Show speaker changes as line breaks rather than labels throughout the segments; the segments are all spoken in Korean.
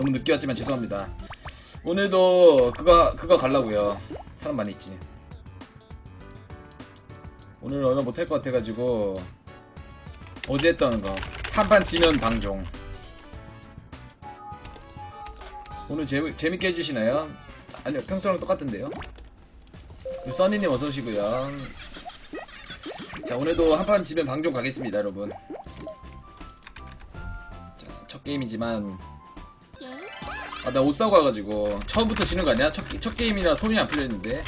너무 늦게 왔지만 죄송합니다. 오늘도 그거 그거 갈라고요. 사람 많이 있지. 오늘 얼마 못할 것 같아가지고 어제 했던 거 한판 지면 방종. 오늘 재미, 재밌게 해주시나요? 아니요 평소랑 똑같은데요. 써니님 어서 오시고요. 자 오늘도 한판 지면 방종 가겠습니다 여러분. 자, 첫 게임이지만 아 나 옷 사고 와가지고 처음부터 지는 거 아니야? 첫, 게- 첫 게임이라 손이 안 풀렸는데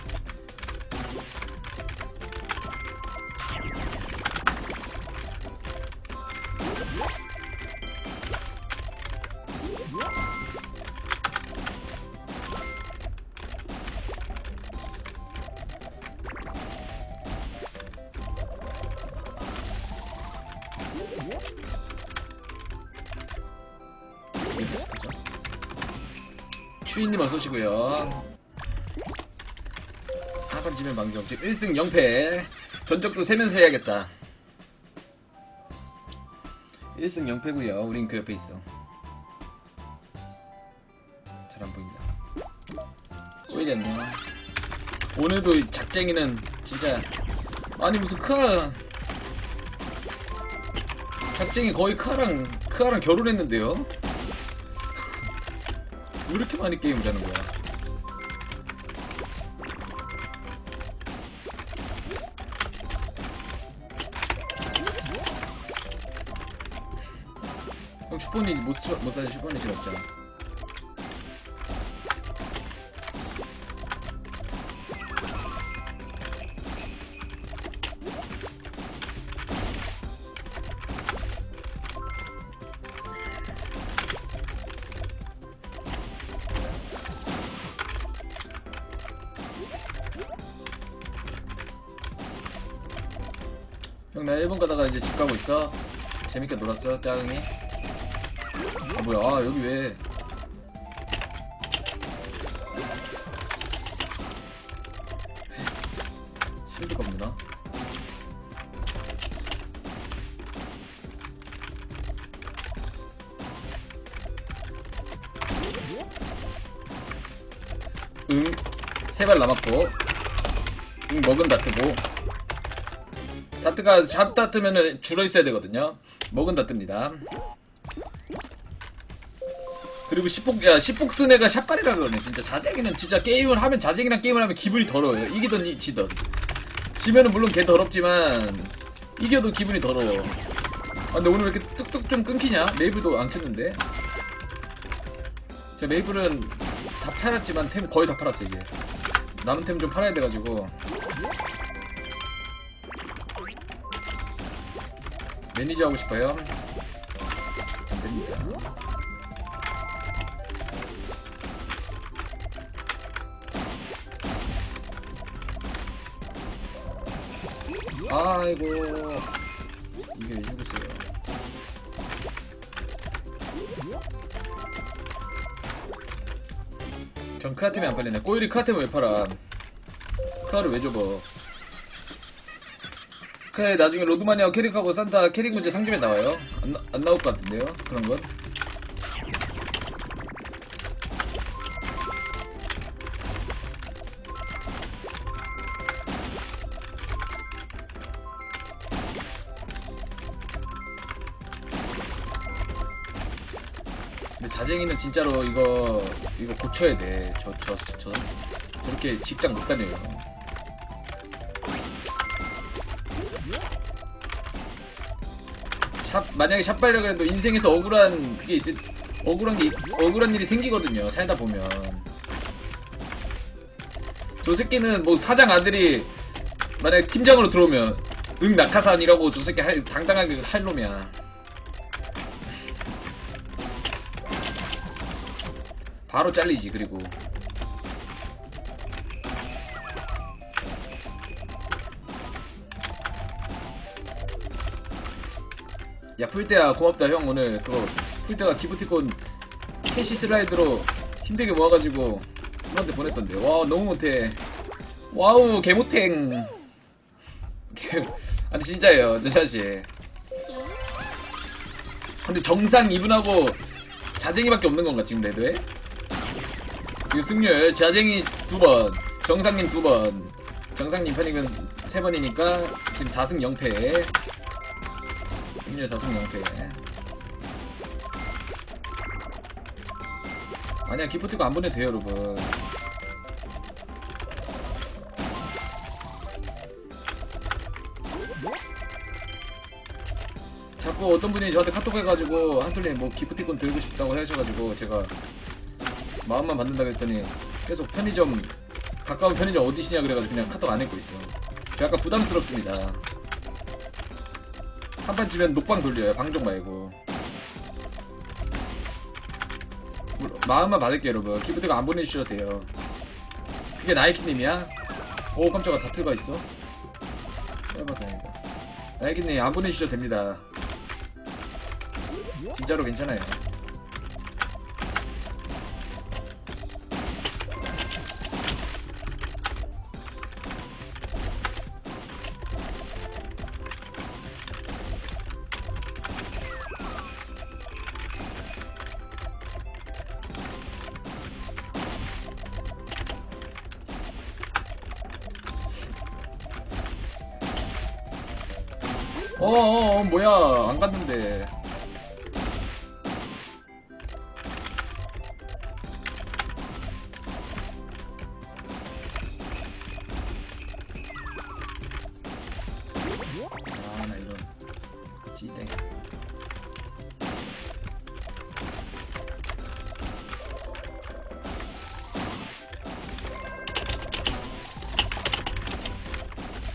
추인님 어서오시고요. 한판 지면 방정 지금 1승 0패. 전적도 세면서 해야겠다. 1승 0패구요. 우린 그 옆에 있어. 잘 안 보인다. 보이겠네요 오늘도 이 작쟁이는 진짜 아니 무슨 크아. 작쟁이 거의 크아랑 크아랑 결혼했는데요 왜 이렇게 많이 게임을 하는 거야? 형 슈퍼니 못, 써- 못 사지 슈퍼니 지금 없잖아 형 나 일본 가다가 이제 집 가고 있어. 재밌게 놀았어 짜응이. 아 뭐야 아 여기 왜? 실드가 없나? 응, 세 발 남았고, 응, 먹은 다트고, 다트가 샵 다트면은 줄어 있어야 되거든요. 먹은 다트입니다. 그리고 시폭, 야, 시폭슨 애가 샷발이라 그러네. 진짜 자쟁이는 진짜 게임을 하면, 자쟁이랑 게임을 하면 기분이 더러워요. 이기던 이- 지던. 지면은 물론 걔 더럽지만, 이겨도 기분이 더러워. 아, 근데 오늘 왜 이렇게 뚝뚝 좀 끊기냐? 메이블도 안 켰는데. 제가 메이블은 다 팔았지만 템 거의 다 팔았어, 이제. 남은 템 좀 팔아야 돼가지고. 매니저 하고 싶어요? 안 됩니다. 아이고 이게 왜 죽으세요? 전 크아템이 안 팔리네. 꼬일이 크아템을 왜 팔아? 크아를 왜 줘버? 크아에 나중에 로드마니아 캐릭하고 산타 캐릭 문제 상점에 나와요? 안, 나, 안 나올 것 같은데요? 그런 건? 근데 자쟁이는 진짜로 이거 이거 고쳐야 돼. 저저저 저렇게 직장 못 다녀요. 만약에 샵 발려고 해도 인생에서 억울한 그게 있을 억울한 게 있- 억울한 일이 생기거든요. 살다 보면 저 새끼는 뭐 사장 아들이 만약에 팀장으로 들어오면 응 낙하산이라고 저 새끼 할, 당당하게 할 놈이야. 바로 잘리지 그리고 야 풀때야 고맙다 형. 오늘 그거 풀때가 기프티콘 캐시 슬라이드로 힘들게 모아가지고 형한테 보냈던데. 와 너무 못해. 와우 개못행. 개- 아니 진짜예요 저 사실 근데 정상 이분하고 자쟁이밖에 없는 건가 지금 레드에? 지금 승률 자쟁이 두 번, 정상님 두 번, 정상님 편이면 세 번이니까 지금 4승 0패. 승률 4승 0패. 아니야 기프티콘 안 보내도 돼요 여러분. 자꾸 어떤 분이 저한테 카톡 해가지고 한툴님 뭐 기프티콘 들고 싶다고 하셔가지고 제가 마음만 받는다 그랬더니 계속 편의점 가까운 편의점 어디시냐 그래가지고 그냥 카톡 안 읽고 있어. 저 약간 부담스럽습니다. 한 판 지면 녹방 돌려요 방종 말고. 물- 마음만 받을게요 여러분. 기프티콘 안 보내주셔도 돼요. 그게 나이키님이야? 오 깜짝아 다트가 있어? 해봐 다행이다. 나이키님 안 보내주셔도 됩니다. 진짜로 괜찮아요. 어어 어, 뭐야. 안 갔는데. 아나 이런 찌댕.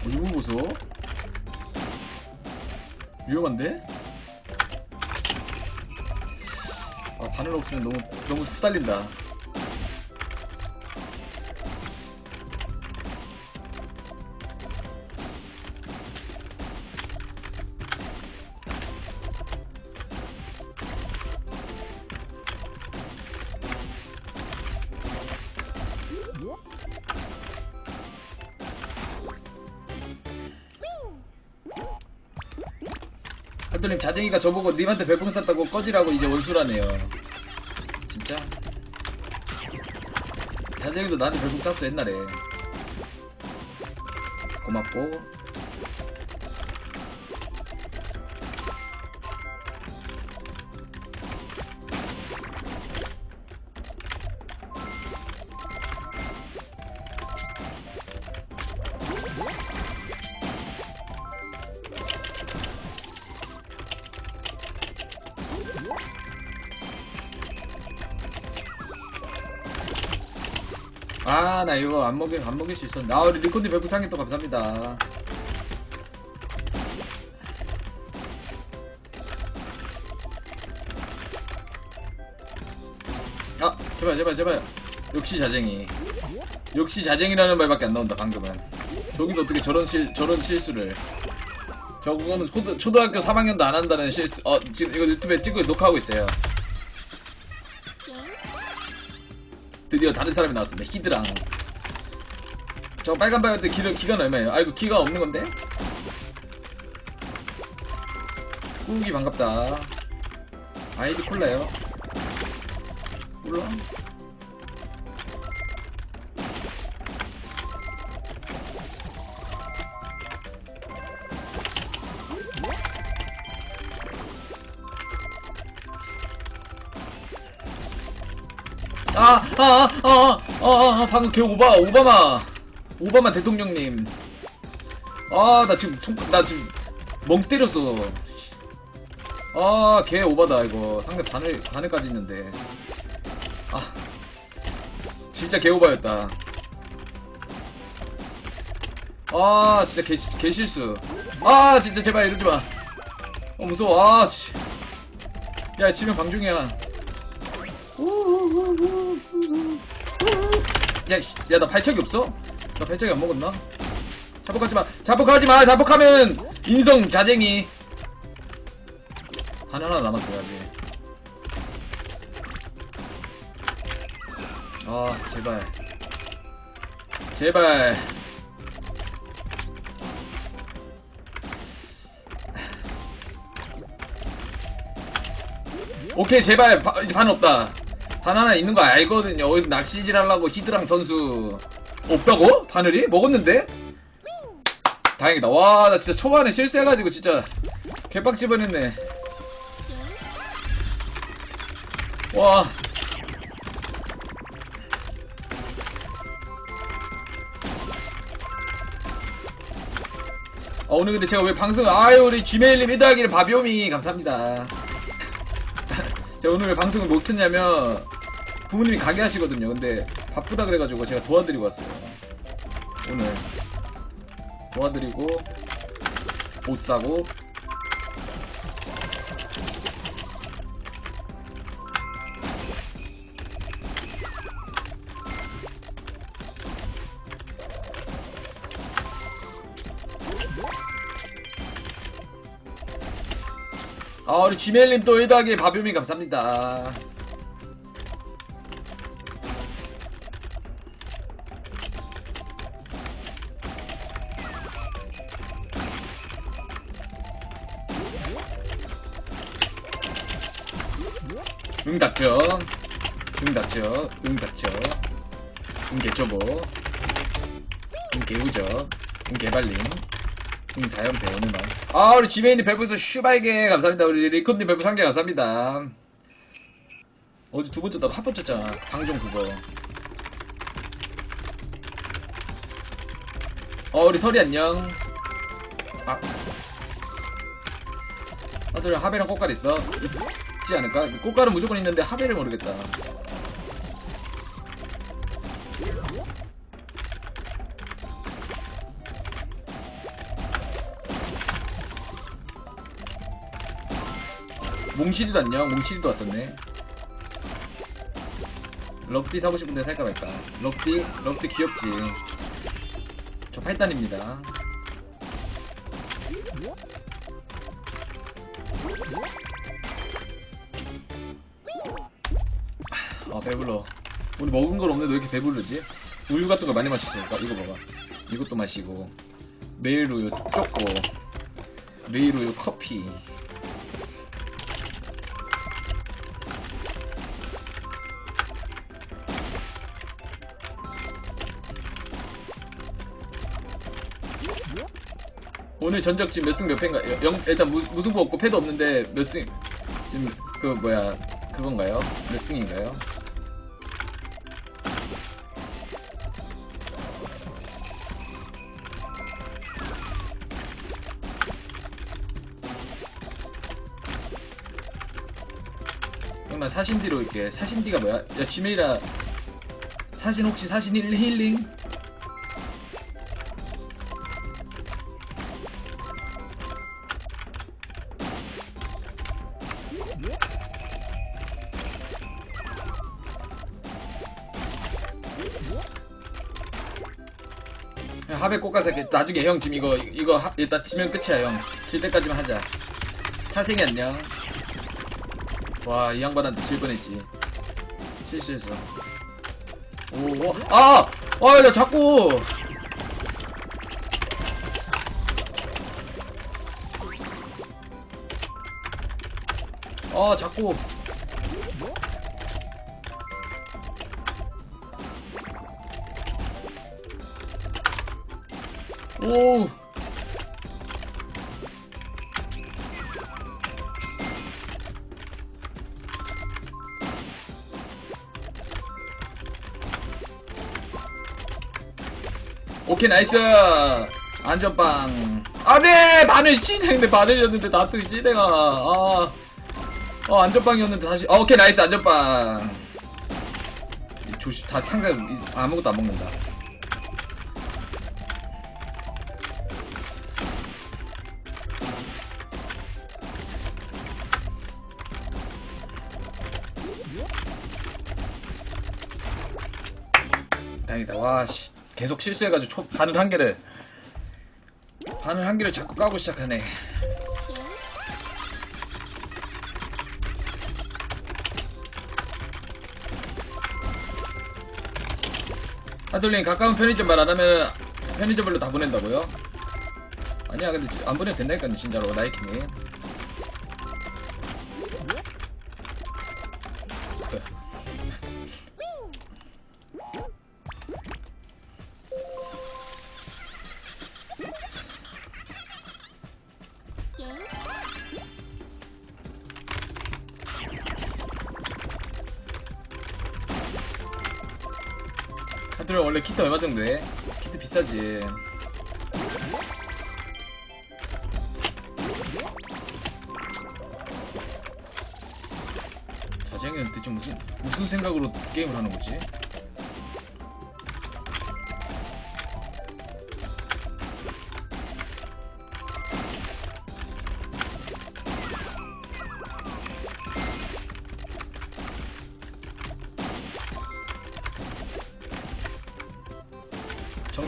어, 이거 보소 위험한데? 아 바늘 없으면 너무 너무 수달린다 한도님 자쟁이가 저보고 님한테 별풍 쐈다고 꺼지라고 이제 원수라네요. 진짜? 자쟁이도 나한테 별풍 쐈어 옛날에. 고맙고 아 나 이거 안 먹일 안 먹일 수 있었는데 아 우리 리콘디 별풍 상해 또 감사합니다. 아 제발 제발 제발. 역시 자쟁이. 역시 자쟁이라는 말밖에 안 나온다 방금은. 저기서 어떻게 저런 실 저런 실수를. 저거는 초등, 초등학교 3학년도 안 한다는 실수 어 지금 이거 유튜브에 찍고 녹화하고 있어요 드디어 다른 사람이 나왔습니다. 히드랑. 저 빨간 바이오트 기가, 기간 얼마예요? 아이고 기가 없는 건데? 꾸기 반갑다. 아이디 콜라요. 몰라 아, 아, 아, 아, 아, 아, 방금 걔 오바, 오바마, 오바마 대통령님. 아, 나 지금 손, 나 지금 멍 때렸어. 아, 걔 오바다 이거. 상대 바늘, 바늘까지 있는데. 아, 진짜 개 오바였다. 아, 진짜 개, 개 실수. 아, 진짜 제발 이러지 마. 어, 무서워. 아, 씨. 야, 지면 방중이야. 야, 씨, 야, 나 발차기 없어? 나 발차기 안 먹었나? 자폭하지 마. 자폭하지 마. 자폭하면 인성 자쟁이. 한 하나 남았어요, 아직. 아, 제발. 제발. 오케이 제발 바, 반 없다 반 하나 있는 거 알거든요 어디서 낚시질 하려고 히드랑 선수 없다고? 바늘이? 먹었는데? 다행이다 와 나 진짜 초반에 실수해가지고 진짜 개빡치 뻔했네 와 아, 오늘 근데 제가 왜 방송 아유 우리 지메일님 1더하기를 바비오미 감사합니다 제가 오늘 왜 방송을 못 켰냐면 부모님이 가게 하시거든요. 근데 바쁘다 그래가지고 제가 도와드리고 왔어요. 오늘 도와드리고 옷 사고 아 우리 지멜님 또 1더하기 바비오미 감사합니다. 응 닥쳐 응 닥쳐 응 닥쳐 응 개초보. 응 개우저 응 개발림. 응 사연 배우는 말 아 우리 지메인이 배부에서 슈바이게 감사합니다. 우리 리콘님 배부 상개 감사합니다. 어제 두 번째 나한 번째 잖아. 방종 두번. 어 우리 설이 안녕. 아. 아들 하베랑 꽃갈 있어? 있지 않을까? 꽃갈은 무조건 있는데 하베를 모르겠다 몽실이도 안녕 몽실이도 왔었네. 럭디 사고 싶은데 살까 말까. 럭디 럭디 귀엽지. 저 8단입니다. 아 배불러. 우리 먹은 걸 없는데 왜 이렇게 배부르지? 우유 같은 거 많이 마셨으니까 이거 봐봐. 이것도 마시고. 메일 우유 쪼꼬 메일 우유 커피 오늘 전적 지금 몇 승 몇 패인가? 여- 영, 일단 무, 무승부 없고 패도 없는데 몇 승? 지금 그 뭐야 그건가요? 몇 승인가요? 형나 사신디로 올게. 사신디가 뭐야? 야 지메이라 사신 혹시 사신 힐- 힐링? 하백 꽃가사 나중에 형 지금 이거 이거 하- 일단 지면 끝이야 형. 질 때까지만 하자. 사생이 안녕. 와 이 양반한테 질 뻔했지. 실수했어. 오, 오 아, 아, 나 자꾸. 아, 자꾸. 오. 오케이 나이스. 안전빵. 아네! 바늘 씨댕데 바늘이었는데 나또 씨댕아 아, 어 안전빵이었는데 다시. 어, 오케이 나이스 안전빵. 조심 다 상자 아무것도 안 먹는다 다행이다. 와씨. 계속 실수해가지고 초, 바늘 한 개를 바늘 한 개를 자꾸 까고 시작하네. 하돌님 가까운 편의점 말 안하면 편의점별로 다 보낸다고요? 아니야 근데 지- 안 보내도 된다니까요 진짜로. 나이키님 하여튼 원래 키트 얼마 정도 해? 키트 비싸지. 자쟁이는 대체 무슨 무슨 생각으로 게임을 하는 거지?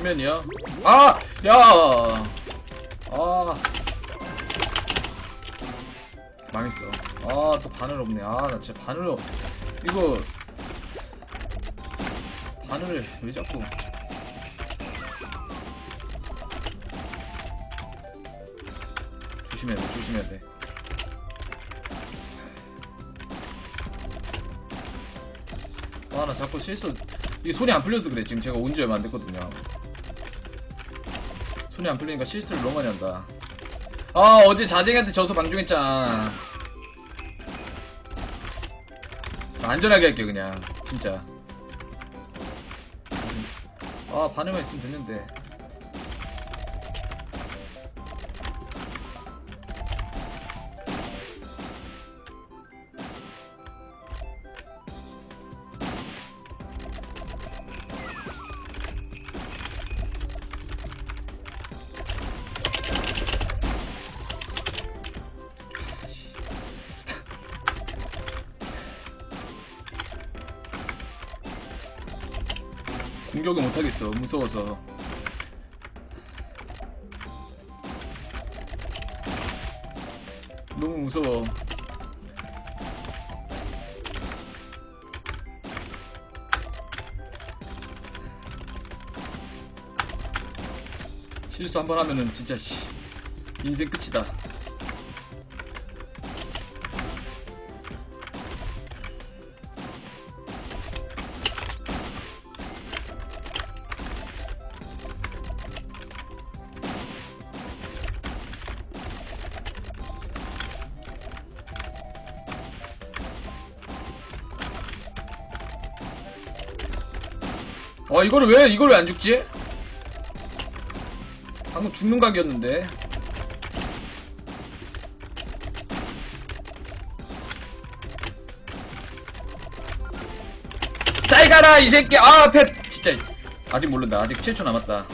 정면이야? 아! 야! 아. 망했어. 아, 또 바늘 없네. 아, 나 진짜 바늘, 없- 이거. 바늘을 왜 자꾸. 조심해야 돼, 조심해야 돼. 아, 나 자꾸 실수. 이게 손이 안 풀려서 그래. 지금 제가 온 지 얼마 안 됐거든요. 손이 안 풀리니까 실수를 너무 많이 한다. 아, 어제 자쟁이한테 져서 방종했잖아. 안전하게 할게, 그냥. 진짜. 아, 바늘만 있으면 됐는데. 공격을 못하겠어. 무서워서. 너무 무서워. 실수 한 번 하면은 진짜 씨, 인생 끝이다. 어 이거를 왜 이걸 왜 안 죽지? 방금 죽는 각이었는데. 잘 가라 이 새끼. 아 앞에 진짜. 아직 모른다. 아직 7초 남았다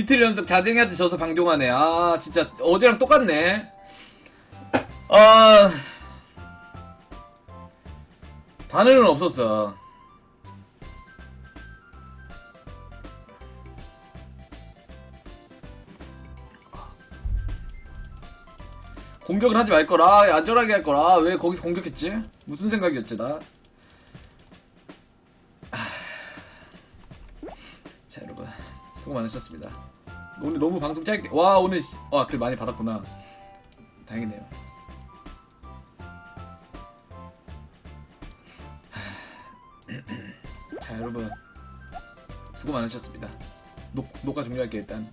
이틀 연속 자쟁이한테 져서 방종하네. 아 진짜 어제랑 똑같네. 아 바늘은 없었어. 공격을 하지 말거라. 안전하게 할거라. 왜 거기서 공격했지? 무슨 생각이었지 나? 자 여러분. 수고 많으셨습니다 오늘 너무 방송 짧게. 와 오늘 씨- 와 그래 많이 받았구나. 다행이네요. 자 여러분. 수고 많으셨습니다. 녹, 녹화 종료할게요 일단